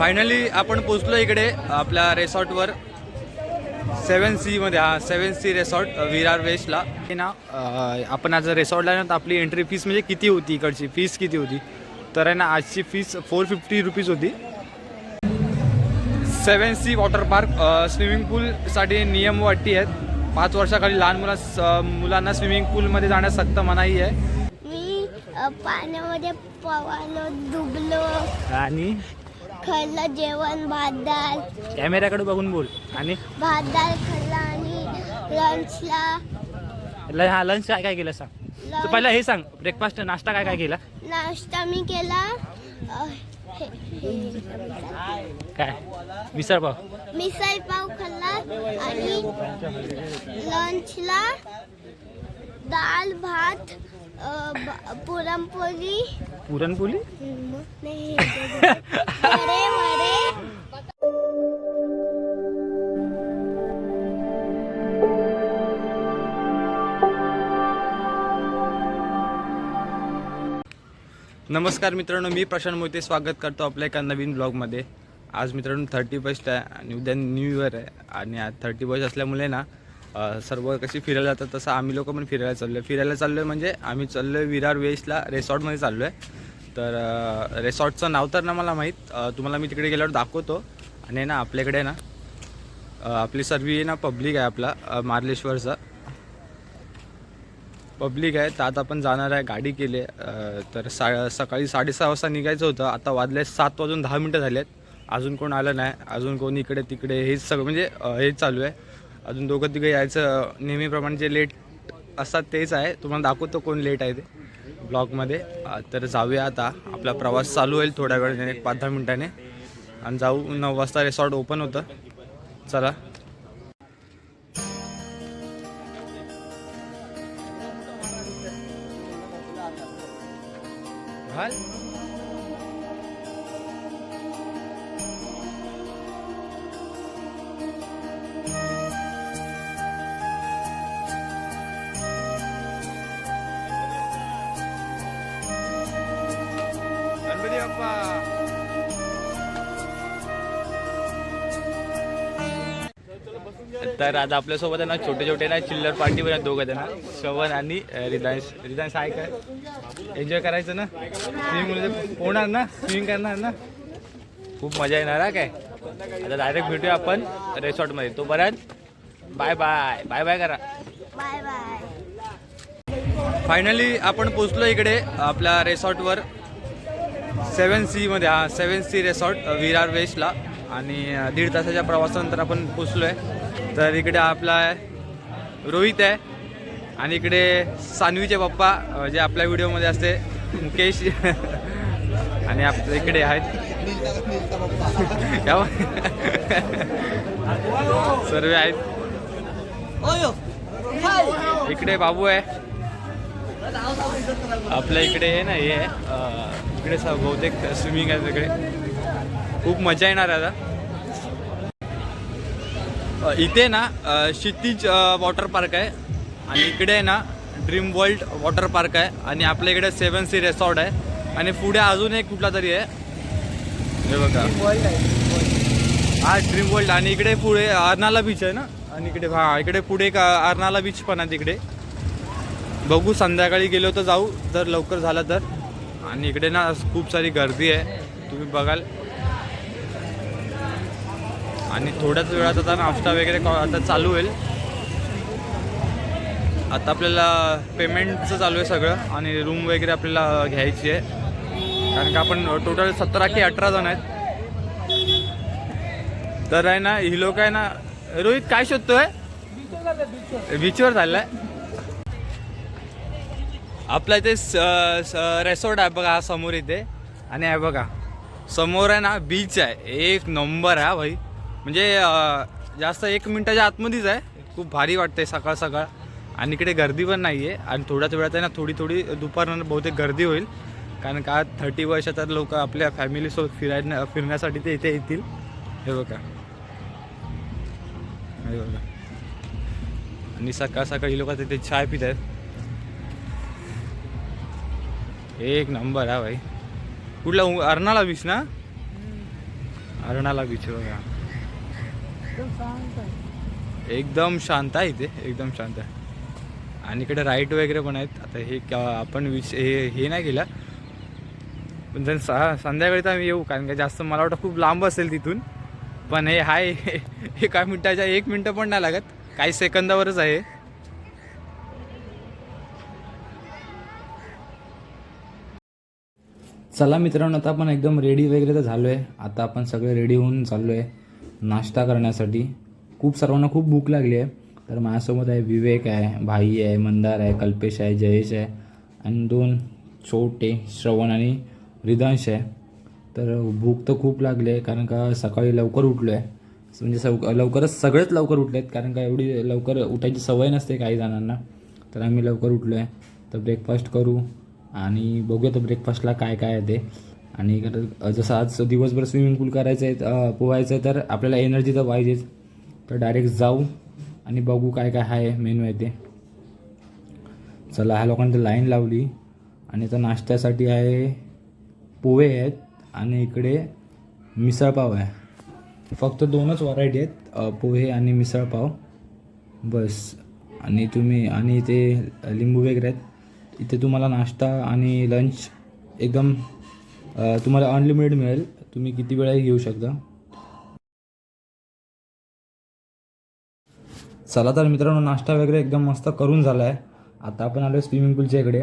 Finally आपण पोचलो इकडे आपल्या रेसॉर्टवर सेवन सी मध्ये हा सेवन सी रेसॉर्ट विरार वेस्टला. हे ना आपण आज रेसॉर्टला ना तर आपली एंट्री फीस म्हणजे किती होती इकडची? फीस किती होती? तर आहे ना आजची फीस फोर फिफ्टी रुपीज होती. Seven C water park swimming पूलसाठी नियम व अटी आहेत. पाच वर्षाखाली लहान मुला मुलांना स्विमिंग पूलमध्ये जाण्यास सक्त मनाई आहे. मी पाण्यामध्ये पवालो डुबलो. आणि? खाल्लं जेवण भात डाळ कॅमेऱ्याकडे बघून बोल. आणि? भात डाळ खाल्ला आणि लंचला ल- हा लंच काय काय केलं सांग. तू पहिला हे सांग ब्रेकफास्ट नाश्ता काय काय केला? नाश्ता मी केला अ, हे- हे- काय? मिसळ पाव. मिसळ पाव खाल्ला आणि लंचला डाळ भात अ, ब- पुरणपोळी पुरणपोळी? नमस्कार मित्रांनो मी प्रशांत मोहिते. स्वागत करतो आपल्या एका नवीन ब्लॉगमध्ये. आज मित्रांनो थर्टी फर्स्ट आहे आणि उद्या न्यू इयर आहे. आणि आज थर्टी फर्स्ट असल्यामुळे ना सर्व कशी फिरायला जातात तसं आम्ही लोक पण फिरायला चाललो आहे फिरायला चाललो आहे म्हणजे आम्ही चाललो आहे विरार वेस्टला रेसॉर्टमध्ये चाललो आहे तर रेसॉर्टचं नाव तर ना मला माहीत. तुम्हाला मी तिकडे गेल्यावर दाखवतो. आणि ना आपल्याकडे ना आपली सर्व ना पब्लिक आहे आपला मार्लेश्वरचा. पब्लिक आहे तर आता आपण जाणार आहे गाडी केली. आहे तर सा सकाळी साडेसहा वाजता निघायचं होतं. आता वाजले सात वाजून दहा मिनटं झाले आहेत अजून कोण आलं नाही. अजून कोण इकडे तिकडे हेच सगळं म्हणजे हेच चालू आहे. अजून दोघं तिघं यायचं. नेहमीप्रमाणे जे लेट असतात तेच आहे. तुम्हाला दाखवतो कोण लेट आहे ते. ब्लॉगमध्ये. तर जाऊया आता. आपला प्रवास चालू होईल थोड्या वेळाने एक पाच दहा मिनटाने. आणि जाऊ नऊ वाजता रिसॉर्ट ओपन होतं. चला. तर आता आपल्यासोबत आहे ना छोटे छोटे ना चिल्लर पार्टी पण आहेत दोघं जण. श्रवण आणि रिदांश. रिदांश आहे काय एन्जॉय करायचं ना? स्विमिंग पोहणार ना? स्विमिंग करणार ना? खूप मजा येणार हा काय? आता डायरेक्ट भेटूया आपण रेसॉर्टमध्ये तोपर्यंत बाय बाय बाय बाय करा. बाय बाय फायनली आपण पोचलो इकडे आपल्या रेसॉर्टवर सेवन सीमध्ये हा सेवन सी रेसॉर्ट विरार वेस्टला आणि दीड तासाच्या प्रवासानंतर आपण पोचलो आहे तर इकडे आपला रोहित आहे आणि इकडे सानवीचे पप्पा जे आपल्या व्हिडिओमध्ये असते मुकेश. आणि आप इकडे आहेत. सर्व आहेत. इकडे बाबू आहे. आपल्या इकडे हे ना हे आहे, इकडे स- बहुतेक स्विमिंग आहे तिकडे. खूप मजा येणार आता. इथे ना क्षितिज वॉटर पार्क आहे. आणि इकडे आहे ना ड्रीम वर्ल्ड वॉटर पार्क आहे. आणि आपल्या इकडे सेवन सी रेसॉर्ट आहे. आणि पुढे अजून एक कुठला तरी आहे. हे बघा. हा ड्रीम वर्ल्ड. आणि इकडे पुढे अर्नाला बीच आहे ना. आणि इकडे हा इकडे पुढे एक अर्नाला बीच पण आहे तिकडे. बघू संध्याकाळी गेलो तर जाऊ. जर लवकर झालं तर. आणि इकडे ना खूप सारी गर्दी आहे. तुम्ही बघाल. आणि थोड्याच वेळात आता नाश्ता वगैरे आता चालू होईल. आता आपल्याला पेमेंटचं चालू आहे सगळं आणि रूम वगैरे आपल्याला घ्यायची आहे. कारण का आपण टोटल सतरा की अठरा जण आहेत. तर आहे ना ही लोक आहे ना रोहित काय शोधतोय? बीचवर चाललाय. आपला इथे रेसॉर्ट आहे बघा हा समोर इथे. आणि आहे बघा समोर आहे ना बीच आहे. एक नंबर आहे भाई. म्हणजे जास्त एक मिनिटाच्या आतमध्येच आहे. खूप भारी वाटते सकाळ सकाळ. आणि इकडे गर्दी पण नाही आहे आणि थोड्याच वेळात आहे ना थोडी थोडी दुपारनंतर बहुतेक गर्दी होईल. कारण का थर्टी वर्षात लोक आपल्या फॅमिलीसोबत फिराय फिरण्यासाठी ते इथे येतील. हे बघा. हे बघा. आणि सकाळ सकाळी लोक तिथे चाय पित आहेत. एक नंबर हा भाई. कुठला अर्नाळा बीच ना? अर्नाला बीच बघा. एकदम शांत आहे इथे एकदम शांत आहे. आणि इकडे राईट वगैरे पण आहेत. आता हे आपण विच हे हे नाही केलं. पण जर सा संध्याकाळी तर आम्ही येऊ कारण का जास्त मला वाटतं खूप लांब असेल तिथून. पण हे हाय एका मिनटाच्या एक मिनटं पण नाही लागत. काही सेकंदावरच आहे. चला मित्रांनो आता आपण एकदम रेडी वगैरे तर झालो आहे आता आपण सगळे रेडी होऊन चाललो आहे नाश्ता करण्यासाठी. खूप सर्वांना खूप भूक लागली आहे. तर माझ्यासोबत आहे विवेक आहे भाई आहे मंदार आहे कल्पेश आहे जयेश आहे आणि दोन छोटे श्रवण आणि रिदांश आहे. तर भूक तर खूप लागली आहे कारण का सकाळी लवकर उठलो आहे म्हणजे सव लवकरच सगळेच लवकर उठले आहेत कारण का एवढी लवकर उठायची सवय नसते काही जणांना. तर आम्ही लवकर उठलो आहे तर ब्रेकफास्ट करू आणि बघूया तर ब्रेकफास्टला काय काय आहे ते. आणि कारण जसं आज दिवसभर स्विमिंग पूल करायचं आहे पोहायचं आहे तर आपल्याला एनर्जी तर पाहिजेच. तर डायरेक्ट जाऊ आणि बघू काय काय आहे मेनू आहे ते चला ह्या लोकांनी तर लाईन लावली. आणि आता नाश्त्यासाठी आहे पोहे आहेत आणि इकडे मिसळपाव आहे. फक्त दोनच व्हरायटी आहेत पोहे आणि मिसळपाव बस. आणि तुम्ही आणि इथे लिंबू वगैरे आहेत. इथे तुम्हाला नाश्ता आणि लंच एकदम तुम्हाला अनलिमिटेड मिळेल. तुम्ही किती वेळाही घेऊ शकता. चला तर मित्रांनो नाश्ता वगैरे एकदम मस्त करून झाला आहे आता आपण आलो स्विमिंग पूलच्या इकडे.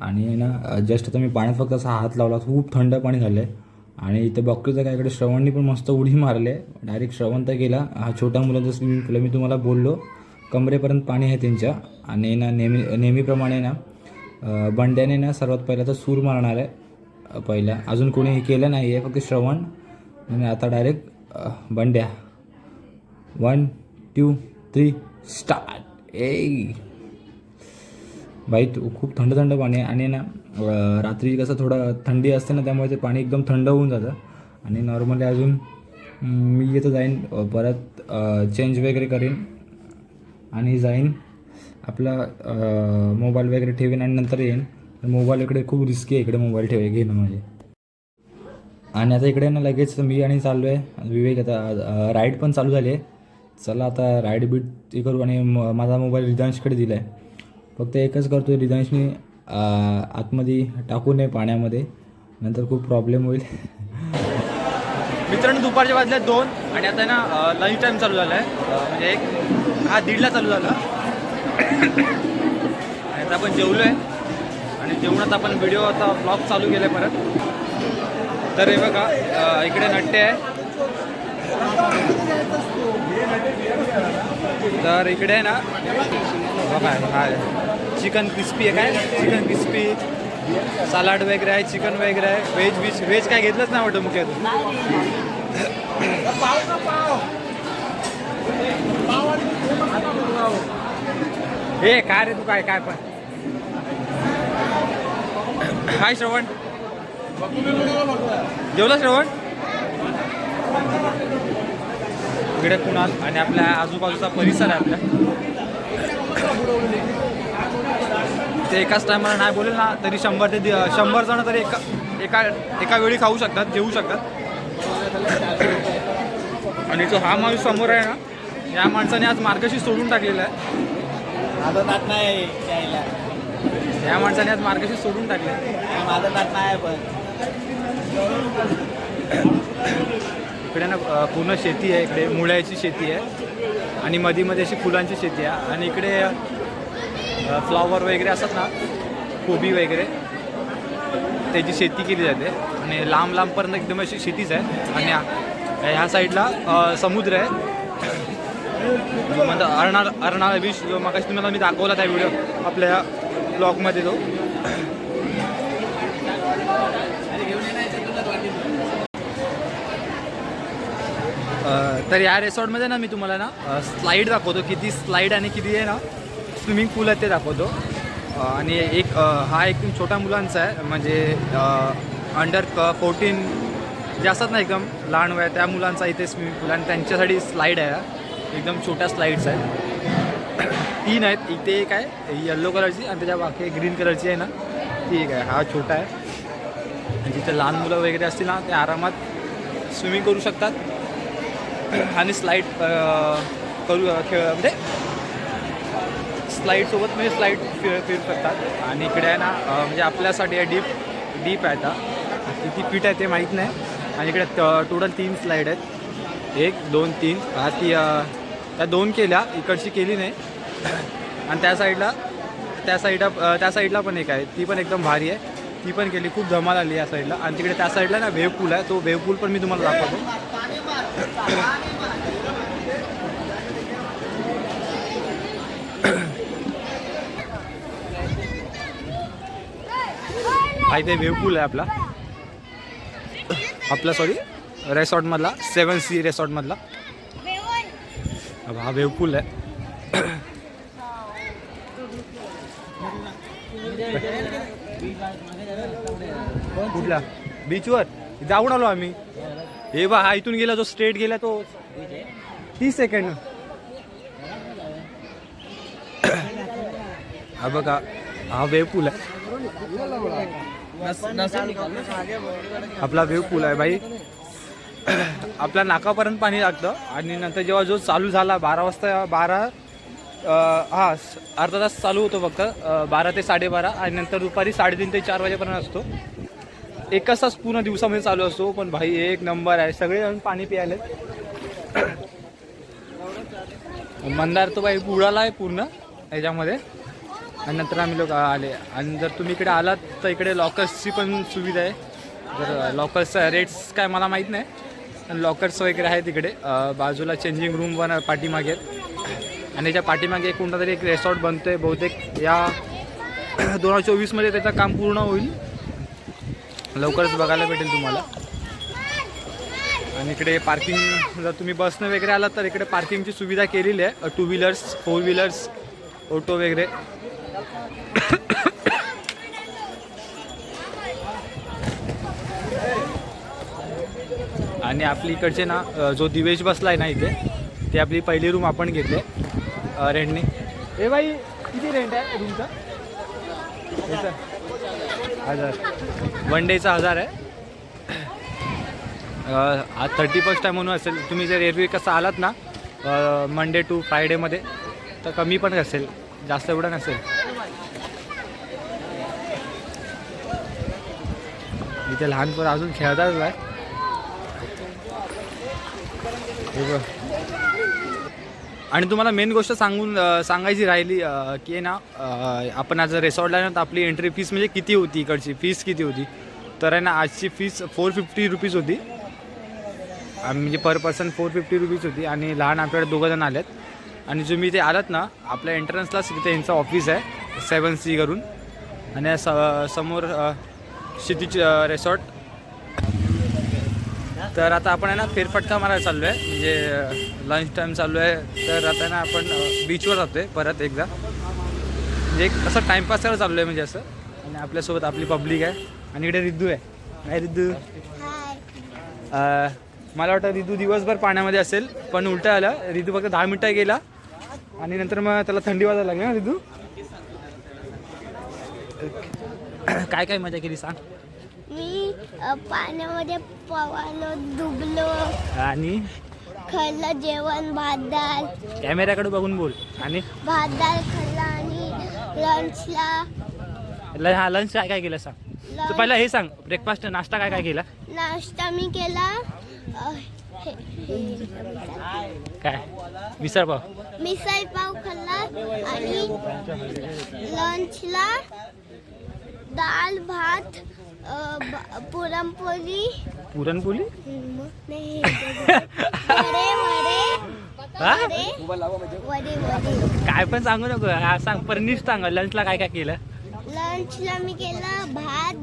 आणि ना जस्ट आता मी पाण्यात फक्त असा हात लावला खूप थंड पाणी झालं आहे आणि इथे बघतो तर काय इकडे श्रवणनी पण मस्त उडी मारले. डायरेक्ट श्रवण तर गेला हा छोटा मुलाचा स्विमिंग पूल मी तुम्हाला बोललो कमरेपर्यंत पाणी आहे त्यांच्या. आणि ना नेहमी नेहमीप्रमाणे ना बंड्याने ना सर्वात पहिला तर सूर मारणार आहे. पहिला अजून कोणी हे केलं नाही आहे फक्त श्रवण. आणि आता direct Bandya. One two three start ए बाई तू खूप थंड थंड पाणी आहे. आणि ना रात्री कसं थोडं थंडी असते ना त्यामुळे ते पाणी एकदम थंड होऊन जातं. आणि नॉर्मली अजून मी येतं जाईन परत चेंज वगैरे करेन. आणि जाईन आपला मोबाईल वगैरे ठेवेन आणि नंतर येईन. मोबाईल इकडे खूप रिस्की आहे. इकडे मोबाईल ठेवे घेणं म्हणजे. आणि आता इकडे ना लगेच मी आणि चाललो आहे विवेक आता राईड पण चालू झाली आहे. चला आता राईड बीट हे करू आणि म- माझा मोबाईल रिदांशकडे दिला आहे फक्त एकच करतो रिदांशने आतमध्ये टाकू नये पाण्यामध्ये. नंतर खूप प्रॉब्लेम होईल. मित्रांनो दुपारच्या वाजल्या दोन आणि आता ना लंच टाईम चालू झाला आहे म्हणजे एक हा दीडला चालू झाला. आणि आता आपण जेवलो आहे आणि जेवणात आपण व्हिडिओ आता ब्लॉग चालू केले परत. तर हे बघा इकडे नट्टे आहे. तर इकडे आहे ना बघा हाय चिकन क्रिस्पी आहे काय? चिकन क्रिस्पी सलाड वगैरे आहे चिकन वगैरे आहे. व्हेज विज व्हेज काय घेतलंच नाही वाटतं मुख्यतः हे काय रे तू काय काय पण. हाय श्रवण. जेवला श्रवण? इकडे कुणाल आणि आपल्या आजूबाजूचा परिसर आहे आपल्या ते एकाच टायमाला नाही बोलेल ना तरी शंभर ते दि- शंभर जण तरी एका एका एका वेळी खाऊ शकतात जेवू शकतात. आणि जो हा माणूस समोर आहे ना या माणसाने आज मार्गशी सोडून टाकलेला आहे. आता नात नाही यायला. या माणसाने आज मार्गशी सोडून टाकले माझं नात नाही पण इकडे ना अ, पूर्ण शेती आहे इकडे मुळ्याची शेती आहे आणि मध्ये मध्ये अशी फुलांची शेती आहे आणि इकडे अ, फ्लॉवर वगैरे असतात ना कोबी वगैरे त्याची शेती केली जाते आणि लांब लांबपर्यंत एकदम अशी शेतीच आहे आणि ह्या- ह्या साईडला अ, समुद्र आहे. म्हणजे अर्नाळ अर्नाळा बीच जो मग तुम्हाला मी दाखवला त्या व्हिडिओ आपल्या ब्लॉगमध्ये तो तर या रेसॉर्टमध्ये ना मी तुम्हाला ना स्लाईड दाखवतो. किती स्लाईड आणि किती आहे ना स्विमिंग पूल आहे ते दाखवतो. आणि एक हा एकदम छोटा मुलांचा आहे. म्हणजे अंडर फोर्टीन जे असतात ना एकदम लहान वया त्या मुलांचा इथे स्विमिंग पूल आणि त्यांच्यासाठी स्लाईड आहे एकदम छोट्या स्लाईड्स आहेत. तीन आहेत. इथे एक आहे येल्लो कलरची आणि त्याच्या बाकी ग्रीन कलरची आहे ना. ती एक आहे. हा छोटा आहे. आणि जिथे लहान मुलं वगैरे असतील ना ते आरामात स्विमिंग करू शकतात. आणि स्लाईड करू खेळ म्हणजे स्लाईडसोबत म्हणजे स्लाईड फिर फिरू शकतात. आणि इकडे आहे ना म्हणजे आपल्यासाठी आहे डीप डीप आहे आता. किती पीठ आहे ते माहीत नाही. आणि इकडे टोटल तीन स्लाईड आहेत. एक दोन तीन. हा ती त्या दोन केल्या. इकडची केली नाही. आणि त्या साईडला त्या साईडला त्या साईडला पण एक आहे. ती पण एकदम भारी आहे. ती पण केली खूप धमाल आली या साईडला. आणि तिकडे त्या साईडला ना वेव पूल आहे. तो वेव पूल पण मी तुम्हाला दाखवतो. हा इथे वेव पूल आहे आपला. आपला सॉरी रेसॉर्टमधला सेवन सी रेसॉर्टमधला हा वेव पूल आहे. कुठला? बीचवर जाऊन आलो आम्ही. हे बा हा इथून गेला जो स्ट्रेट गेला तो. तीस सेकंड हा बघा हा वेव पूल आहे. आपला वेव पूल आहे बाई आपल्या नाकापर्यंत पाणी लागतं. आणि नंतर जेव्हा जो चालू झाला बारा वाजता बारा हां स- अर्धा तास चालू होतो फक्त. बारा ते साडेबारा आणि नंतर दुपारी साडेतीन ते चार वाजेपर्यंत असतो. एकच तास पूर्ण दिवसामध्ये चालू असतो पण भाई एक नंबर आहे. सगळे जण पाणी प्यायले मंदार तो भाई बुडाला आहे पूर्ण याच्यामध्ये. आणि नंतर आम्ही लोक आले. आणि जर तुम्ही इकडे आलात तर इकडे लॉकर्सची पण सुविधा आहे. जर लॉकर्सचा रेट्स काय मला माहीत नाही आणि लॉकर्स वगैरे आहेत तिकडे बाजूला चेंजिंग रूम पण पाठीमागे. आहेत आणि याच्या पाठीमागे एक कोणता तरी एक रेसॉर्ट बनतो आहे बहुतेक. या दोन हजार चोवीसमध्ये त्याचं काम पूर्ण होईल. लवकरच बघायला भेटेल तुम्हाला. आणि इकडे पार्किंग जर तुम्ही बसनं वगैरे आलात तर इकडे पार्किंगची सुविधा केलेली आहे. Two wheelers four wheelers auto वगैरे. आणि आपली इकडचे ना जो दिवेश बसला आहे ना इथे ती आपली पहिली रूम आपण घेतली आहे. रेंटने. ए बाई किती रेंट आहे रूमचा हजार. वन डेचा हजार आहे. आज थर्टी फर्स्ट आहे म्हणून असेल. तुम्ही जर एरवी कसं आलात ना मंडे टू फ्रायडेमध्ये तर कमी पण असेल. जास्त एवढं नसेल. इथे लहान पोरं अजून खेळतातच आहे आणि तुम्हाला मेन गोष्ट सांगून सांगायची राहिली की आहे ना आपण आज रेसॉर्टला आहे ना तर आपली एंट्री फीस म्हणजे किती होती इकडची? फीस किती होती? तर आहे ना आजची फीस फोर फिफ्टी रुपीज होती. म्हणजे per person four fifty rupees होती. आणि लहान आपल्याकडे दोघं जण आहेत आणि तुम्ही इथे आलात ना आपल्या एंट्रन्सलाच तिथे यांचं ऑफिस आहे सेवन सी करून आणि स समोर क्षितिज रेसॉर्ट तर आता आपण आहे ना फेरफटका मारायला चाललो आहे म्हणजे लंच टाईम चालू आहे. तर आता ना आपण बीचवर जातो आहे परत एकदा. म्हणजे एक असं टाईमपास करायला चाललो आहे म्हणजे असं. आणि आपल्यासोबत आपली पब्लिक आहे. आणि इकडे रिद्धू आहे. काय रिद्धू. हाय. अ, मला वाटतं रितू दिवसभर पाण्यामध्ये असेल पण उलटं आलं. रितू फक्त दहा मिनटं गेला. आणि नंतर मग त्याला थंडी वाजायला लागली ना रितू काय काय मजा केली सांग. मी पाण्यामध्ये पवालो डुबलो. आणि? खाल्लं जेवण भात डाळ. कॅमेऱ्याकडे बघून बोल. आणि? भात डाळ खाल्ला आणि लंचला. ल- हा लंच काय काय केलं सांग. तू पहिला हे सांग ब्रेकफास्ट नाश्ता काय काय केला? नाश्ता मी केला काय? मिसळ पाव. मिसळ पाव खाल्ला आणि लंचला डाळ भात पुरणपोळी. पुरणपोळी? वडे काय पण सांगू नको. हा सांग. परनीश सांग. लंचला काय काय केलं? लंचला मी केला भात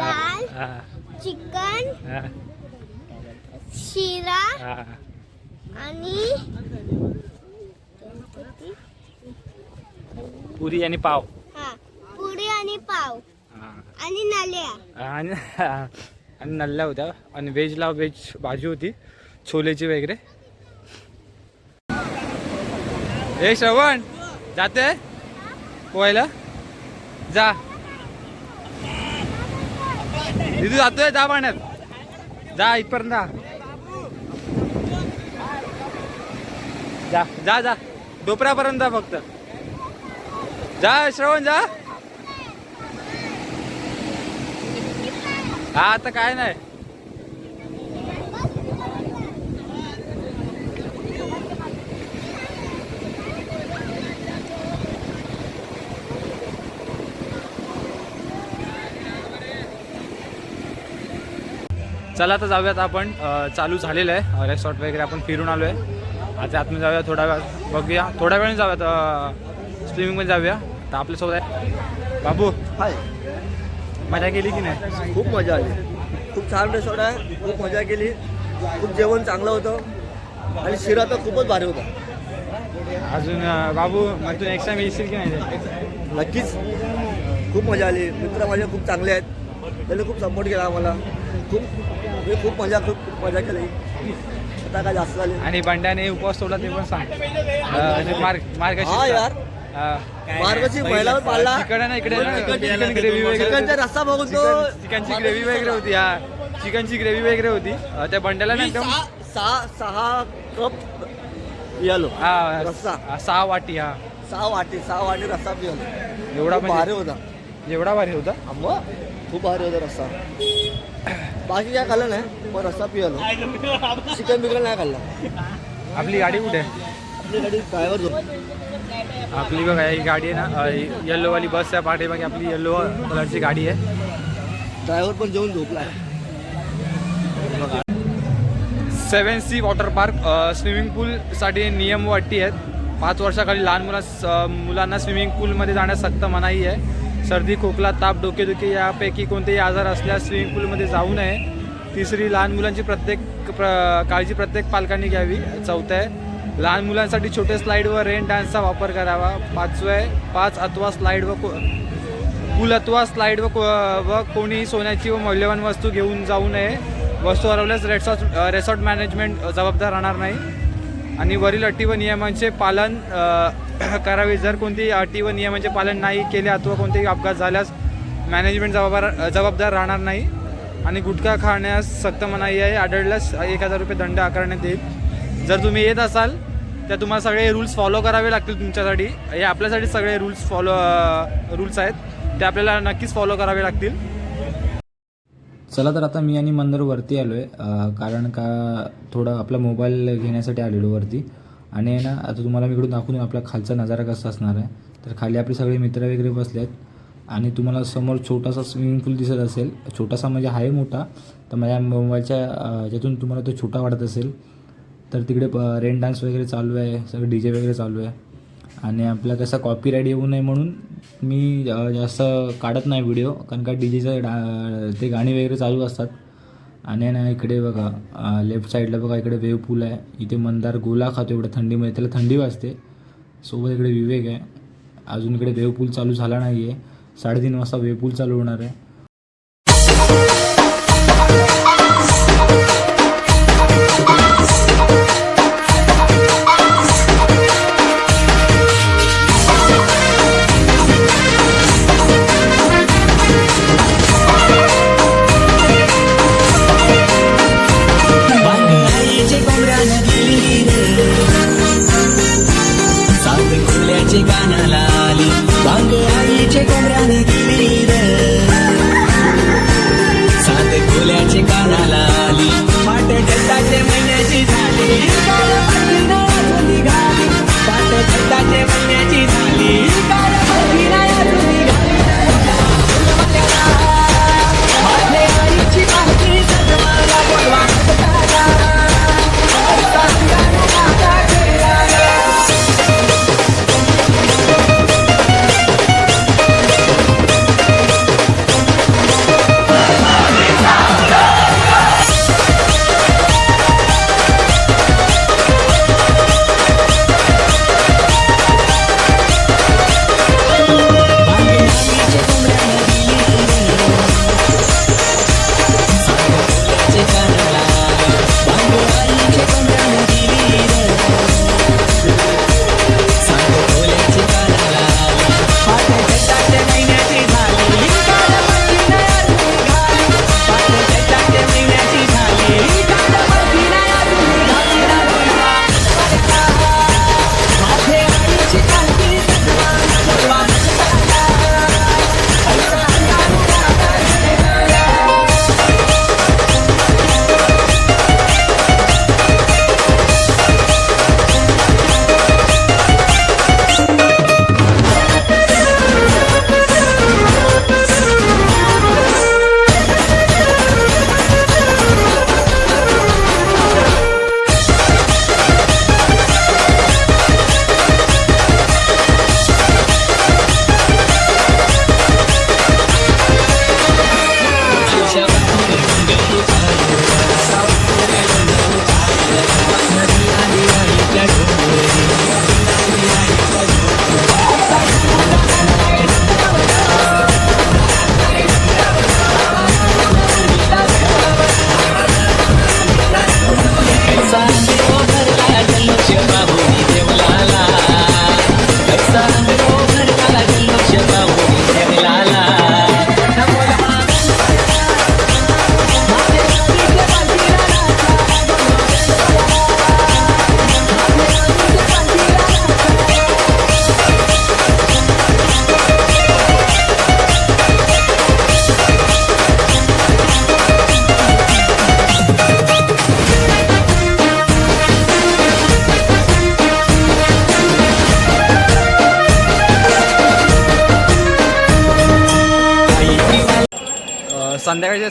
हा, चिकन शिरा. आणि पुरी आणि पाव. हा पुरी आणि पाव. आणि नाल्या. आणि आणि नल्ल्या होत्या. आणि व्हेजला व्हेज भाजी होती. छोलेची वगैरे. हे श्रवण जाते? पोहायला? जा. दिदू जातोय? जा पाण्यात. जा इथपर्यंत जा. जा जा जा. डोपऱ्यापर्यंत जा फक्त. जा श्रवण जा. आता काय नाही. चला आता जाऊयात आपण. चालू झालेलं आहे. रेसॉर्ट वगैरे आपण फिरून आलो आहे आता आतमध्ये जाऊया थोडा वेळ बघूया. थोड्या वेळाने जाऊयात स्विमिंगमध्ये जाऊया. तर आपल्यासोबत आहे बाबू. हाय मजा केली की नाही? खूप मजा आली. खूप छान रेसॉर्ट आहे खूप मजा केली. खूप जेवण चांगलं होतं. आणि शिरा तर खूपच भारी होता. अजून बाबू मग तू नेक्स्ट टाइम येशील की नाही? नक्कीच. खूप मजा आली. मित्र माझे खूप चांगले आहेत. त्यांनी खूप सपोर्ट केला आम्हाला. खूप मी खूप मजा खूप खूप मजा केली. आता काय जास्त झाली. आणि बंड्याने उपवास सोडला ते पण सांग. अ, मार्ग मार्ग हा यार. मार्गची महिला पाळला. चिकन आहे ना इकडे ना चिकन- ग्रेव्ही वगैरे. चिकनचा रस्सा बघून तो चिकनची ग्रेव्ही वगैरे होती हा. चिकनची ग्रेव्ही वगैरे होती. अ, त्या बंड्याला ना मी एकदम सहा सहा सहा कप पियालो. हा रस्सा. हा, सहा वाटी हा. सहा वाटी सहा वाटी रस्सा पियालो. एवढा खूप भारी म्हणजे होता. एवढा भारी होता? आंबा खूप भारी होता रस्सा. बाकी काय खाल्लं नाही पण रस्सा पियालो. चिकन बिकन नाही खाल्लं. आपली गाडी कुठे? आहे आपली गाडी ड्रायव्हर झोप आपली बघा ही गाडी आहे ना येल्लो वाली बस आहे. पाठीमागे आपली येल्लो कलरची गाडी आहे. ड्रायव्हर पण जेवून झोपला. Seven C water park swimming पूलसाठी नियम व अटी आहेत. पाच वर्षाखाली लहान मुला मुलांना स्विमिंग पूलमध्ये जाण्यास सक्त मनाई आहे. सर्दी खोकला ताप डोकेदुखी यापैकी कोणतेही आजार असल्यास स्विमिंग पूलमध्ये जाऊ नये. तिसरी लहान मुलांची प्रत्येक प्र काळजी प्रत्येक पालकांनी घ्यावी. चौथं आहे लहान मुलांसाठी छोटे स्लाईड व रेन डान्सचा वापर करावा. पाचवं आहे पाच अथवा स्लाईड व को- पूल अथवा स्लाईड व को- व कोणीही सोन्याची व मौल्यवान वस्तू घेऊन जाऊ नये. वस्तू हरवल्यास रेसॉर्ट रेसॉर्ट मॅनेजमेंट जबाबदार राहणार नाही. आणि वरील अटी व नियमांचे पालन करावे. जर कोणती अटी व नियमांचे पालन नाही केले अथवा कोणतेही अपघात झाल्यास मॅनेजमेंट जबाबदार जबाबदार राहणार नाही. आणि गुटखा खाण्यास सक्त मनाई आहे. आढळल्यास एक हजार रुपये दंड आकारण्यात येईल. जर तुम्ही येत असाल तर तुम्हाला सगळे रूल्स फॉलो करावे लागतील तुमच्यासाठी. हे आपल्यासाठी सगळे रूल्स फॉलो रूल्स आहेत. ते आपल्याला नक्कीच फॉलो करावे लागतील. चला तर आता मी आणि मंदर वरती आलो आहे कारण का थोडं आपला मोबाईल घेण्यासाठी आलेलो वरती. आणि आहे ना आता तुम्हाला मी इकडून दाखवून आपला खालचा नजारा कसा असणार आहे. तर खाली आपले सगळे मित्र वगैरे बसले आहेत. आणि तुम्हाला समोर छोटासा स्विमिंग पूल दिसत असेल. छोटासा म्हणजे आहे मोठा. तर माझ्या मोबाईलच्या ज्यातून तुम्हाला तो छोटा वाटत असेल. तर तिकडे रेन डान्स वगैरे चालू आहे सगळं डी जे वगैरे चालू आहे. आणि आपला कसा कॉपीराईट येऊ नये म्हणून मी जास्त काढत नाही व्हिडिओ कारण का डी जेचं डा ते गाणी वगैरे चालू असतात. आणि ना इकडे बघा लेफ्ट साईडला बघा इकडे वेव पूल आहे. इथे मंदार गोला खातो एवढं थंडीमध्ये त्याला थंडी वाजते. सोबत इकडे विवेक आहे. अजून इकडे वेव पूल चालू झाला नाही आहे साडेतीन वाजता वेव पूल चालू होणार आहे.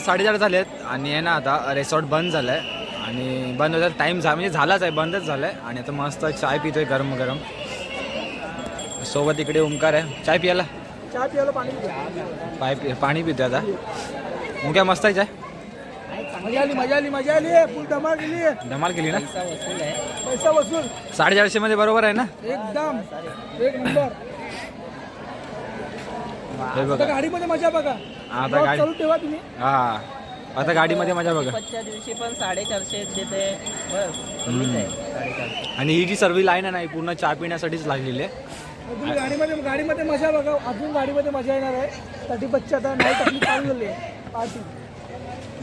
संध्याकाळचे साडेचार झाले आहेत आणि आहे ना आता रेसॉर्ट बंद झालं आहे आणि बंद होता टाईम झा म्हणजे झालाच आहे बंदच झालं आहे आणि आता मस्त चाय पितोय गरम गरम. सोबत इकडे ओंकार आहे. चाय पियाला चहा पियाला पाणी पाय पि पाणी पितोय आता. ओंकार मस्त आहे चाय? मजा आली मजा आली मजा आली. फुल धमाल केली. धमाल केली ना? पैसा वसूल साडेचारशे मध्ये बरोबर आहे ना? एकदम. एक नंबर. हे बघा. गाडीमध्ये मजा बघा. आता गाडी ठेवा तुम्ही. हा. आता गाडीमध्ये मजा बघा. पाचच्या दिवशी पण साडेचारशे देते. बस. कमीच आहे. साडेचारशे आणि ही जी सर्व लाईन आहे ना ही पूर्ण चहा पिण्यासाठीच लागलेली आहे. तुम्ही गाडीमध्ये गाडीमध्ये मजा बघा. अजून गाडीमध्ये मजा येणार आहे. बच्चे आता नाईट आपली चालू झाली आहे. पार्टी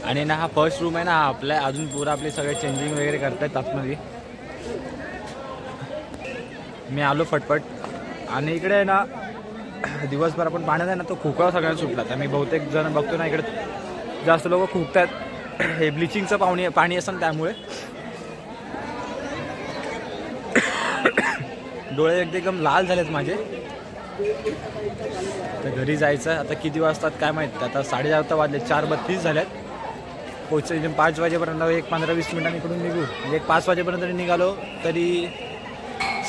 आणि ना हा फर्स्ट रूम आहे ना हा आपला आहे. अजून पुरा आपले सगळे चेंजिंग वगैरे करतायत आतमध्ये. मी आलो फटफट. आणि इकडे आहे ना दिवसभर आपण पाण्यात आहे ना तो खोकळा सगळ्यांना सुटला. तर मी बहुतेक जण बघतो ना इकडे जास्त लोक खोकतात. हे ब्लिचिंगचं पाणी पाणी असतं त्यामुळे. डोळे एकदम एकदम लाल झालेत माझे. तर घरी जायचं आता किती वाजतात काय माहीत. आता साडेचार तर वाजले चार बत्तीस झाल्यात पोहोचायचे पाच वाजेपर्यंत एक पंधरा वीस मिनिटांनी इकडून निघू. म्हणजे एक पाच वाजेपर्यंत निघालो तरी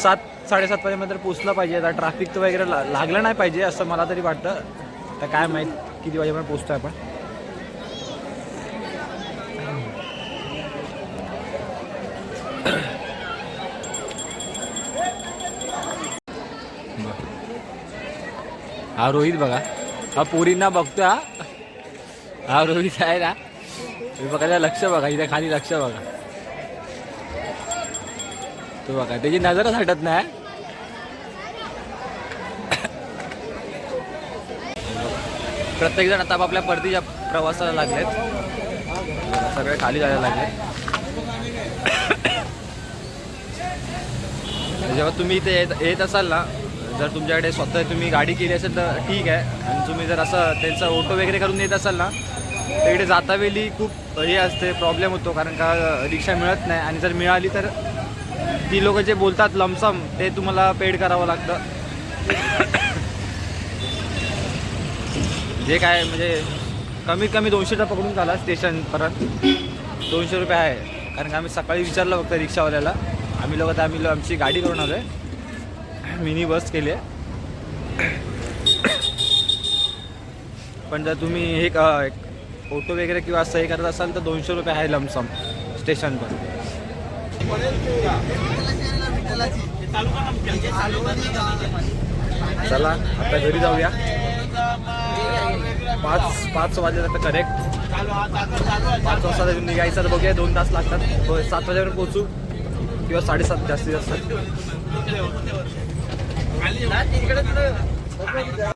सात साडेसात वाजेपर्यंत पोचलं पाहिजे आता ट्रॅफिक तर वगैरे ला- लागलं नाही पाहिजे असं मला तरी वाटतं. तर काय माहीत किती वाजेपर्यंत पोचतो आपण. हा रोहित बघा. हा पोरींना बघतो हा. हा रोहित आहे ना. तुम्ही बघा लक्ष बघा इथे खाली लक्ष बघा. तो बघा त्याची नजरच हटत नाही. प्रत्येक जण आता आपल्या परतीच्या प्रवासाला लागलेत. सगळे खाली जायला लागले जेव्हा तुम्ही इथे येत येत असाल ना जर तुमच्याकडे स्वतः तुम्ही गाडी केली असेल तर ठीक आहे. आणि तुम्ही जर असं त्यांचं ऑटो वगैरे करून येत असाल ना तर इकडे जाता वेळी खूप हे असते प्रॉब्लेम होतो. कारण का रिक्षा मिळत नाही. आणि जर मिळाली तर ती लोक जे बोलतात लमसम ते तुम्हाला पेड करावं लागतं. जे काय म्हणजे कमीत कमी दोनशेचा पकडून झाला स्टेशनपर्यंत दोनशे रुपये आहे. कारण का आम्ही सकाळी विचारलं फक्त रिक्षावाल्याला. आम्ही लोक तर आम्ही लो- आमची गाडी करून आलो आहे मिनी बस केली आहे. पण जर तुम्ही हे क- एक ऑटो वगैरे किंवा असं हे करत असाल तर दोनशे रुपये आहे लमसम स्टेशनवर चला आता घरी जाऊया. पाच पाच वाजले आता करेक्ट पाच वाजता निघायचं तर बघूया दोन तास लागतात. सात वाजेपर्यंत पोहोचू. किंवा साडेसात जास्तीत जास्त.